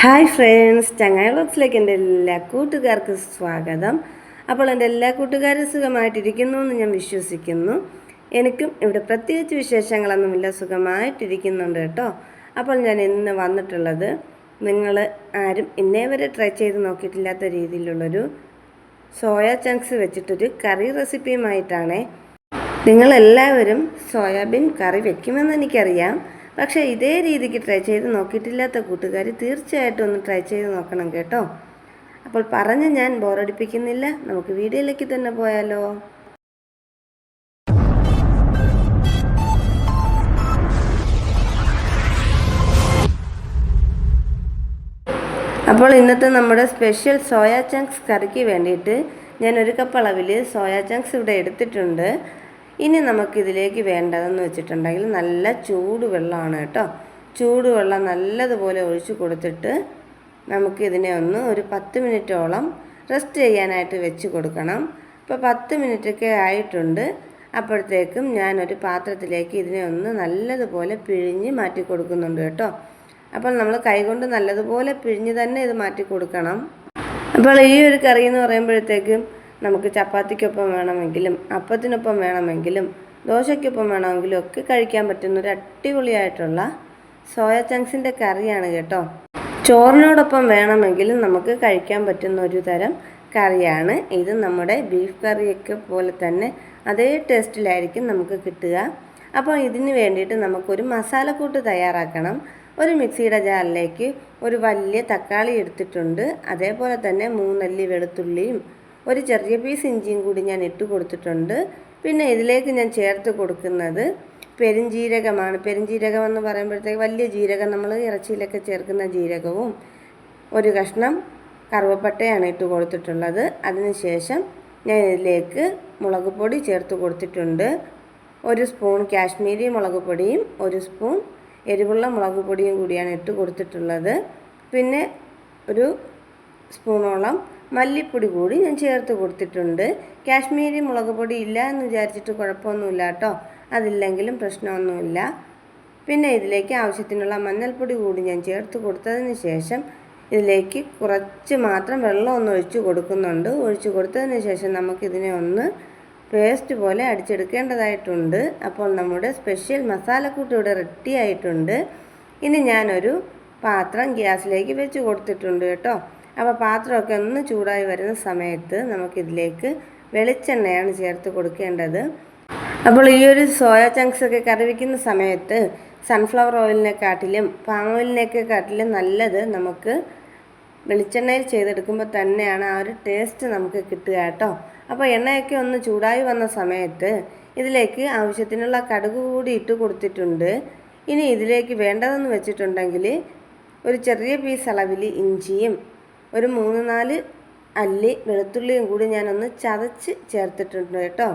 Hi friends ചങ്ങായ ബോക്സിലേക്ക് എന്റെ എല്ലാ കൂട്ടുകാർക്കും സ്വാഗതം. അപ്പോൾ എന്റെ എല്ലാ കൂട്ടുകാരും സുഖമായിട്ടിരിക്കുന്നു എന്ന് ഞാൻ വിശ്വസിക്കുന്നു. എനിക്കും ഇവിടെ പ്രത്യേകിച്ച് വിശേഷങ്ങളൊന്നുമില്ല സുഖമായിട്ടിരിക്കുന്നുണ്ട് കേട്ടോ. അപ്പോൾ ഞാൻ ഇന്ന് വന്നിട്ടുള്ളത് നിങ്ങൾ ആരും ഇന്നേ വരെ ട്രൈ ചെയ്ത് നോക്കിയിട്ടില്ലാത്ത രീതിയിലുള്ളൊരു സോയ ചങ്ക്സ് വെച്ചിട്ടൊരു കറി റെസിപ്പിയുമായിട്ടാണേ നിങ്ങളെല്ലാവരും സോയാബീൻ കറി വെക്കുമെന്ന് എനിക്കറിയാം. പക്ഷേ ഇതേ രീതിക്ക് ട്രൈ ചെയ്ത് നോക്കിയിട്ടില്ലാത്ത കൂട്ടുകാർ തീർച്ചയായിട്ടും ഒന്ന് ട്രൈ ചെയ്ത് നോക്കണം കേട്ടോ. അപ്പോൾ പറഞ്ഞ് ഞാൻ ബോറടിപ്പിക്കുന്നില്ല നമുക്ക് വീഡിയോയിലേക്ക് തന്നെ പോയാലോ. അപ്പോൾ ഇന്നത്തെ നമ്മുടെ സ്പെഷ്യൽ സോയാ ചങ്ക്സ് കറിക്ക് വേണ്ടിയിട്ട് ഞാൻ ഒരു കപ്പ് അളവിൽ സോയാ ചങ്ക്സ് ഇവിടെ എടുത്തിട്ടുണ്ട്. ഇനി നമുക്കിതിലേക്ക് വേണ്ടതെന്ന് വെച്ചിട്ടുണ്ടെങ്കിൽ നല്ല ചൂടുവെള്ളമാണ് കേട്ടോ. ചൂടുവെള്ളം നല്ലതുപോലെ ഒഴിച്ചു കൊടുത്തിട്ട് നമുക്കിതിനെ ഒന്ന് ഒരു പത്ത് മിനിറ്റോളം റെസ്റ്റ് ചെയ്യാനായിട്ട് വെച്ച് കൊടുക്കണം. ഇപ്പോൾ പത്ത് മിനിറ്റൊക്കെ ആയിട്ടുണ്ട്. അപ്പോഴത്തേക്കും ഞാനൊരു പാത്രത്തിലേക്ക് ഇതിനെ ഒന്ന് നല്ലതുപോലെ പിഴിഞ്ഞ് മാറ്റി കൊടുക്കുന്നുണ്ട് കേട്ടോ. അപ്പോൾ നമ്മൾ കൈകൊണ്ട് നല്ലതുപോലെ പിഴിഞ്ഞ് തന്നെ ഇത് മാറ്റി കൊടുക്കണം. അപ്പോൾ ഈ ഒരു കറി എന്ന് പറയുമ്പോഴത്തേക്കും നമുക്ക് ചപ്പാത്തിക്കൊപ്പം വേണമെങ്കിലും അപ്പത്തിനൊപ്പം വേണമെങ്കിലും ദോശയ്ക്കൊപ്പം വേണമെങ്കിലും ഒക്കെ കഴിക്കാൻ പറ്റുന്ന ഒരു അടിപൊളിയായിട്ടുള്ള സോയ ചങ്ക്സിന്റെ കറിയാണ് കേട്ടോ. ചോറിനോടൊപ്പം വേണമെങ്കിലും നമുക്ക് കഴിക്കാൻ പറ്റുന്ന ഒരു തരം കറിയാണ്. ഇത് നമ്മുടെ ബീഫ് കറിയൊക്കെ പോലെ തന്നെ അതേ ടേസ്റ്റിലായിരിക്കും നമുക്ക് കിട്ടുക. അപ്പോൾ ഇതിന് വേണ്ടിയിട്ട് നമുക്കൊരു മസാലക്കൂട്ട് തയ്യാറാക്കണം. ഒരു മിക്സിയുടെ ജാറിലേക്ക് ഒരു വലിയ തക്കാളി എടുത്തിട്ടുണ്ട്. അതേപോലെ തന്നെ മൂന്നല്ലി വെളുത്തുള്ളിയും ഒരു ചെറിയ പീസ് ഇഞ്ചിയും കൂടി ഞാൻ ഇട്ട് കൊടുത്തിട്ടുണ്ട്. പിന്നെ ഇതിലേക്ക് ഞാൻ ചേർത്ത് കൊടുക്കുന്നത് പെരുംജീരകമാണ്. പെരുംജീരകം എന്ന് പറയുമ്പോഴത്തേക്ക് വലിയ ജീരകം നമ്മൾ ഇറച്ചിയിലൊക്കെ ചേർക്കുന്ന ജീരകവും ഒരു കഷ്ണം കറുവപ്പട്ടയാണ് ഇട്ട് കൊടുത്തിട്ടുള്ളത്. അതിനുശേഷം ഞാൻ ഇതിലേക്ക് മുളക് പൊടി ചേർത്ത് കൊടുത്തിട്ടുണ്ട്. ഒരു സ്പൂൺ കാശ്മീരി മുളക് പൊടിയും ഒരു സ്പൂൺ എരിവുള്ള മുളക് പൊടിയും കൂടിയാണ് ഇട്ട് കൊടുത്തിട്ടുള്ളത്. പിന്നെ ഒരു സ്പൂണോളം മല്ലിപ്പൊടി കൂടി ഞാൻ ചേർത്ത് കൊടുത്തിട്ടുണ്ട്. കാശ്മീരി മുളക് പൊടി ഇല്ല എന്ന് വിചാരിച്ചിട്ട് കുഴപ്പമൊന്നുമില്ല കേട്ടോ. അതില്ലെങ്കിലും പ്രശ്നമൊന്നുമില്ല. പിന്നെ ഇതിലേക്ക് ആവശ്യത്തിനുള്ള മഞ്ഞൾപ്പൊടി കൂടി ഞാൻ ചേർത്ത് കൊടുത്തതിന് ശേഷം ഇതിലേക്ക് കുറച്ച് മാത്രം വെള്ളം ഒന്ന് ഒഴിച്ച് കൊടുക്കുന്നുണ്ട്. ഒഴിച്ച് കൊടുത്തതിന് ശേഷം നമുക്കിതിനെ ഒന്ന് പേസ്റ്റ് പോലെ അടിച്ചെടുക്കേണ്ടതായിട്ടുണ്ട്. അപ്പോൾ നമ്മുടെ സ്പെഷ്യൽ മസാലക്കൂട്ട് ഇവിടെ റെഡി ആയിട്ടുണ്ട്. ഇനി ഞാനൊരു പാത്രം ഗ്യാസിലേക്ക് വെച്ച് കൊടുത്തിട്ടുണ്ട് കേട്ടോ. അപ്പോൾ പാത്രമൊക്കെ ഒന്ന് ചൂടായി വരുന്ന സമയത്ത് നമുക്കിതിലേക്ക് വെളിച്ചെണ്ണയാണ് ചേർത്ത് കൊടുക്കേണ്ടത്. അപ്പോൾ ഈ ഒരു സോയ ചങ്ക്സ് ഒക്കെ കറി വയ്ക്കുന്ന സമയത്ത് സൺഫ്ലവർ ഓയിലിനെക്കാട്ടിലും പാം ഓയിലിനെയൊക്കെ കാട്ടിലും നല്ലത് നമുക്ക് വെളിച്ചെണ്ണയിൽ ചെയ്തെടുക്കുമ്പോൾ തന്നെയാണ് ആ ഒരു ടേസ്റ്റ് നമുക്ക് കിട്ടുക കേട്ടോ. അപ്പോൾ എണ്ണയൊക്കെ ഒന്ന് ചൂടായി വന്ന സമയത്ത് ഇതിലേക്ക് ആവശ്യത്തിനുള്ള കടുക് കൂടി ഇട്ട് കൊടുത്തിട്ടുണ്ട്. ഇനി ഇതിലേക്ക് വേണ്ടതെന്ന് വെച്ചിട്ടുണ്ടെങ്കിൽ ഒരു ചെറിയ പീസ് അളവിൽ ഇഞ്ചിയും ഒരു മൂന്ന് നാല് അല്ലി വെളുത്തുള്ളിയും കൂടി ഞാനൊന്ന് ചതച്ച് ചേർത്തിട്ടുണ്ട് കേട്ടോ.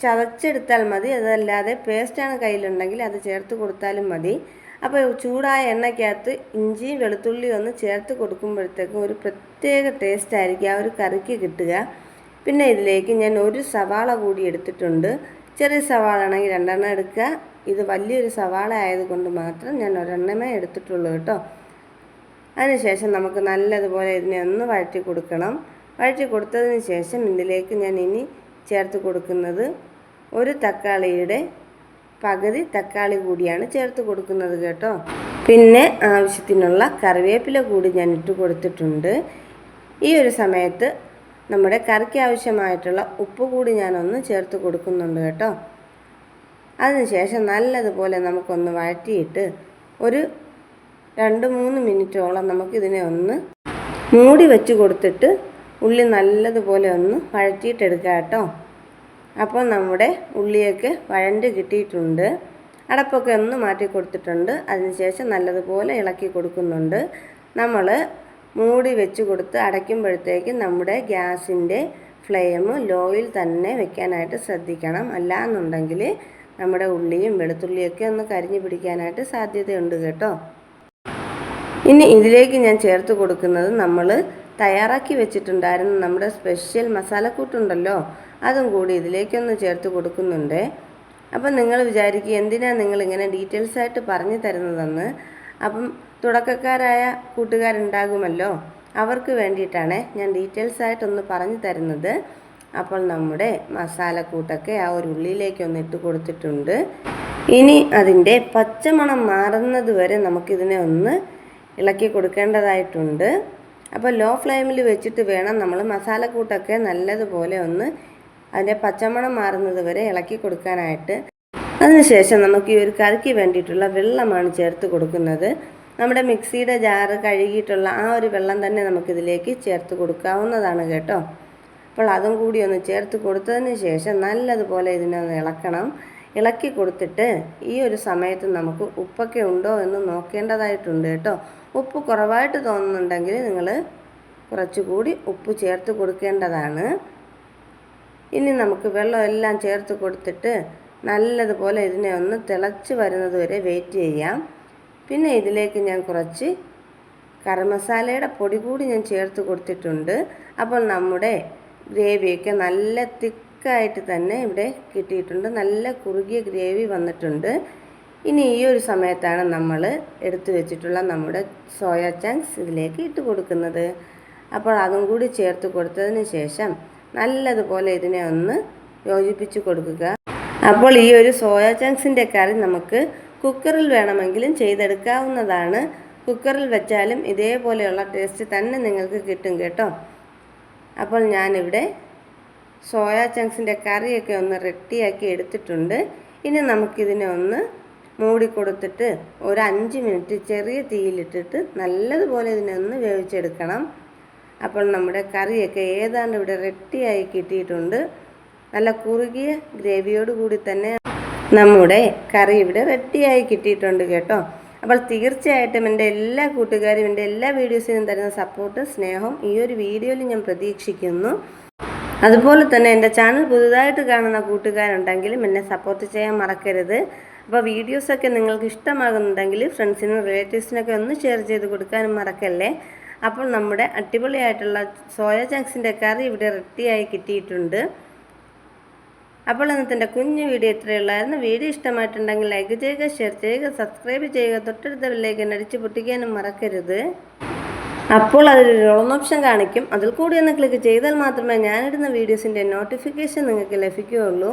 ചതച്ചെടുത്താൽ മതി. അതല്ലാതെ പേസ്റ്റാണ് കയ്യിലുണ്ടെങ്കിൽ അത് ചേർത്ത് കൊടുത്താലും മതി. അപ്പോൾ ചൂടായ എണ്ണയ്ക്കകത്ത് ഇഞ്ചിയും വെളുത്തുള്ളിയും ഒന്ന് ചേർത്ത് കൊടുക്കുമ്പോഴത്തേക്കും ഒരു പ്രത്യേക ടേസ്റ്റ് ആയിരിക്കും. ആ ഒരു കറിക്ക് കിട്ടുക. പിന്നെ ഇതിലേക്ക് ഞാൻ ഒരു സവാള കൂടി എടുത്തിട്ടുണ്ട്. ചെറിയ സവാള ആണെങ്കിൽ രണ്ടെണ്ണം എടുക്കുക. ഇത് വലിയൊരു സവാള ആയതുകൊണ്ട് മാത്രം ഞാൻ ഒരെണ്ണമേ എടുത്തിട്ടുള്ളൂ കേട്ടോ. അതിനുശേഷം നമുക്ക് നല്ലതുപോലെ ഇതിനെ ഒന്ന് വഴറ്റി കൊടുക്കണം. വഴറ്റി കൊടുത്തതിന് ശേഷം ഇതിലേക്ക് ഞാൻ ഇനി ചേർത്ത് കൊടുക്കുന്നത് ഒരു തക്കാളിയുടെ പകുതി തക്കാളി കൂടിയാണ് ചേർത്ത് കൊടുക്കുന്നത് കേട്ടോ. പിന്നെ ആവശ്യത്തിനുള്ള കറിവേപ്പില കൂടി ഞാൻ ഇട്ട് കൊടുത്തിട്ടുണ്ട്. ഈ ഒരു സമയത്ത് നമ്മുടെ കറിക്ക് ആവശ്യമായിട്ടുള്ള ഉപ്പ് കൂടി ഞാനൊന്ന് ചേർത്ത് കൊടുക്കുന്നുണ്ട് കേട്ടോ. അതിനുശേഷം നല്ലതുപോലെ നമുക്കൊന്ന് വഴറ്റിയിട്ട് ഒരു രണ്ട് മൂന്ന് മിനിറ്റോളം നമുക്കിതിനെ ഒന്ന് മൂടി വെച്ച് കൊടുത്തിട്ട് ഉള്ളി നല്ലതുപോലെ ഒന്ന് വഴറ്റിയിട്ടെടുക്കാം കേട്ടോ. അപ്പോൾ നമ്മുടെ ഉള്ളിയൊക്കെ വഴണ്ട് കിട്ടിയിട്ടുണ്ട്. അടപ്പൊക്കെ ഒന്ന് മാറ്റി കൊടുത്തിട്ടുണ്ട്. അതിനുശേഷം നല്ലതുപോലെ ഇളക്കി കൊടുക്കുന്നുണ്ട്. നമ്മൾ മൂടി വെച്ച് കൊടുത്ത് അടയ്ക്കുമ്പോഴത്തേക്ക് നമ്മുടെ ഗ്യാസിന്റെ ഫ്ലെയിം ലോയിൽ തന്നെ വെക്കാനായിട്ട് ശ്രദ്ധിക്കണം. അല്ല എന്നുണ്ടെങ്കിൽ നമ്മുടെ ഉള്ളിയും വെളുത്തുള്ളിയൊക്കെ ഒന്ന് കരിഞ്ഞു പിടിക്കാനായിട്ട് സാധ്യതയുണ്ട് കേട്ടോ. ഇനി ഇതിലേക്ക് ഞാൻ ചേർത്ത് കൊടുക്കുന്നത് നമ്മൾ തയ്യാറാക്കി വെച്ചിട്ടുണ്ടായിരുന്ന നമ്മുടെ സ്പെഷ്യൽ മസാലക്കൂട്ടുണ്ടല്ലോ അതും കൂടി ഇതിലേക്കൊന്ന് ചേർത്ത് കൊടുക്കുന്നുണ്ട്. അപ്പം നിങ്ങൾ വിചാരിക്കുക എന്തിനാണ് നിങ്ങൾ ഇങ്ങനെ ഡീറ്റെയിൽസ് ആയിട്ട് പറഞ്ഞു തരുന്നതെന്ന്? അപ്പം തുടക്കക്കാരായ കൂട്ടുകാരുണ്ടാകുമല്ലോ അവർക്ക് വേണ്ടിയിട്ടാണ് ഞാൻ ഡീറ്റെയിൽസ് ആയിട്ടൊന്ന് പറഞ്ഞു തരുന്നത്. അപ്പോൾ നമ്മുടെ മസാലക്കൂട്ടൊക്കെ ആ ഒരു ഉള്ളിയിലേക്ക് ഒന്ന് ഇട്ട് കൊടുത്തിട്ടുണ്ട്. ഇനി അതിന്റെ പച്ചമണം മാറുന്നത് വരെ നമുക്കിതിനെ ഒന്ന് ഇളക്കി കൊടുക്കേണ്ടതായിട്ടുണ്ട്. അപ്പോൾ ലോ ഫ്ലെയിമിൽ വെച്ചിട്ട് വേണം നമ്മൾ മസാലക്കൂട്ടൊക്കെ നല്ലതുപോലെ ഒന്ന് അതിന്റെ പച്ചമണം മാറുന്നത് വരെ ഇളക്കി കൊടുക്കാനായിട്ട്. അതിനുശേഷം നമുക്ക് ഈ ഒരു കറിക്ക് വേണ്ടിയിട്ടുള്ള വെള്ളമാണ് ചേർത്ത് കൊടുക്കുന്നത്. നമ്മുടെ മിക്സിയുടെ ജാറ് കഴുകിയിട്ടുള്ള ആ ഒരു വെള്ളം തന്നെ നമുക്കിതിലേക്ക് ചേർത്ത് കൊടുക്കാവുന്നതാണ് കേട്ടോ. അപ്പോൾ അതും കൂടി ഒന്ന് ചേർത്ത് കൊടുത്തതിന് ശേഷം നല്ലതുപോലെ ഇതിനൊന്ന് ഇളക്കണം. ഇളക്കി കൊടുത്തിട്ട് ഈ ഒരു സമയത്ത് നമുക്ക് ഉപ്പൊക്കെ ഉണ്ടോ എന്ന് നോക്കേണ്ടതായിട്ടുണ്ട് കേട്ടോ. ഉപ്പ് കുറവായിട്ട് തോന്നുന്നുണ്ടെങ്കിൽ നിങ്ങൾ കുറച്ചുകൂടി ഉപ്പ് ചേർത്ത് കൊടുക്കേണ്ടതാണ്. ഇനി നമുക്ക് വെള്ളം എല്ലാം ചേർത്ത് കൊടുത്തിട്ട് നല്ലതുപോലെ ഇതിനെ ഒന്ന് തിളച്ച് വരുന്നത് വരെ വെയിറ്റ് ചെയ്യാം. പിന്നെ ഇതിലേക്ക് ഞാൻ കുറച്ച് കരമസാലയുടെ പൊടി കൂടി ഞാൻ ചേർത്ത് കൊടുത്തിട്ടുണ്ട്. അപ്പോൾ നമ്മുടെ ഗ്രേവിയൊക്കെ നല്ല തിക്കായിട്ട് തന്നെ ഇവിടെ കിട്ടിയിട്ടുണ്ട്. നല്ല കുറുകിയ ഗ്രേവി വന്നിട്ടുണ്ട്. ഇനി ഈ ഒരു സമയത്താണ് നമ്മൾ എടുത്തു വെച്ചിട്ടുള്ള നമ്മുടെ സോയ ചങ്ക്സ് ഇതിലേക്ക് ഇട്ട് കൊടുക്കുന്നത്. അപ്പോൾ അതും കൂടി ചേർത്ത് കൊടുത്തതിന് ശേഷം നല്ലതുപോലെ ഇതിനെ ഒന്ന് യോജിപ്പിച്ച് കൊടുക്കുക. അപ്പോൾ ഈ ഒരു സോയ ചങ്ക്സിന്റെ കറി നമുക്ക് കുക്കറിൽ വേണമെങ്കിലും ചെയ്തെടുക്കാവുന്നതാണ്. കുക്കറിൽ വെച്ചാലും ഇതേപോലെയുള്ള ടേസ്റ്റ് തന്നെ നിങ്ങൾക്ക് കിട്ടും കേട്ടോ. അപ്പോൾ ഞാനിവിടെ സോയ ചങ്ക്സിന്റെ കറിയൊക്കെ ഒന്ന് റെഡിയാക്കി എടുത്തിട്ടുണ്ട്. ഇനി നമുക്കിതിനെ ഒന്ന് മൂടി കൊടുത്തിട്ട് ഒരു അഞ്ച് മിനിറ്റ് ചെറിയ തീയിലിട്ടിട്ട് നല്ലതുപോലെ ഇതിനെ ഒന്ന് വേവിച്ചെടുക്കണം. അപ്പോൾ നമ്മുടെ കറിയൊക്കെ ഏതാണ്ട് ഇവിടെ റെഡിയായി കിട്ടിയിട്ടുണ്ട്. നല്ല കുറുകിയ ഗ്രേവിയോട് കൂടി തന്നെ നമ്മുടെ കറി ഇവിടെ റെഡിയായി കിട്ടിയിട്ടുണ്ട് കേട്ടോ. അപ്പോൾ തീർച്ചയായിട്ടും എന്റെ എല്ലാ കൂട്ടുകാരും എന്റെ എല്ലാ വീഡിയോസിനും തരുന്ന സപ്പോർട്ട് സ്നേഹം ഈ ഒരു വീഡിയോയിൽ ഞാൻ പ്രതീക്ഷിക്കുന്നു. അതുപോലെ തന്നെ എന്റെ ചാനൽ പുതുതായിട്ട് കാണുന്ന കൂട്ടുകാരുണ്ടെങ്കിലും എന്നെ സപ്പോർട്ട് ചെയ്യാൻ മറക്കരുത്. അപ്പോൾ വീഡിയോസൊക്കെ നിങ്ങൾക്ക് ഇഷ്ടമാകുന്നുണ്ടെങ്കിൽ ഫ്രണ്ട്സിനും റിലേറ്റീവ്സിനൊക്കെ ഒന്ന് ഷെയർ ചെയ്ത് കൊടുക്കാനും മറക്കല്ലേ? അപ്പോൾ നമ്മുടെ അടിപൊളിയായിട്ടുള്ള സോയ ചങ്ക്സിന്റെ കറി ഇവിടെ റെഡിയായി കിട്ടിയിട്ടുണ്ട്. അപ്പോൾ ഇന്നത്തെ കുഞ്ഞു വീഡിയോ ഇത്രയുള്ളായിരുന്നു വീഡിയോ ഇഷ്ടമായിട്ടുണ്ടെങ്കിൽ ലൈക്ക് ചെയ്യുക ഷെയർ ചെയ്യുക സബ്സ്ക്രൈബ് ചെയ്യുക. തൊട്ടടുത്ത ബില്ലേക്ക് അടിച്ച് പൊട്ടിക്കാനും മറക്കരുത്. അപ്പോൾ അതൊരു ഓൺ ഓപ്ഷൻ കാണിക്കും. അതിൽ കൂടി ഒന്ന് ക്ലിക്ക് ചെയ്താൽ മാത്രമേ ഞാനിടുന്ന വീഡിയോസിന്റെ നോട്ടിഫിക്കേഷൻ നിങ്ങൾക്ക് ലഭിക്കുകയുള്ളൂ.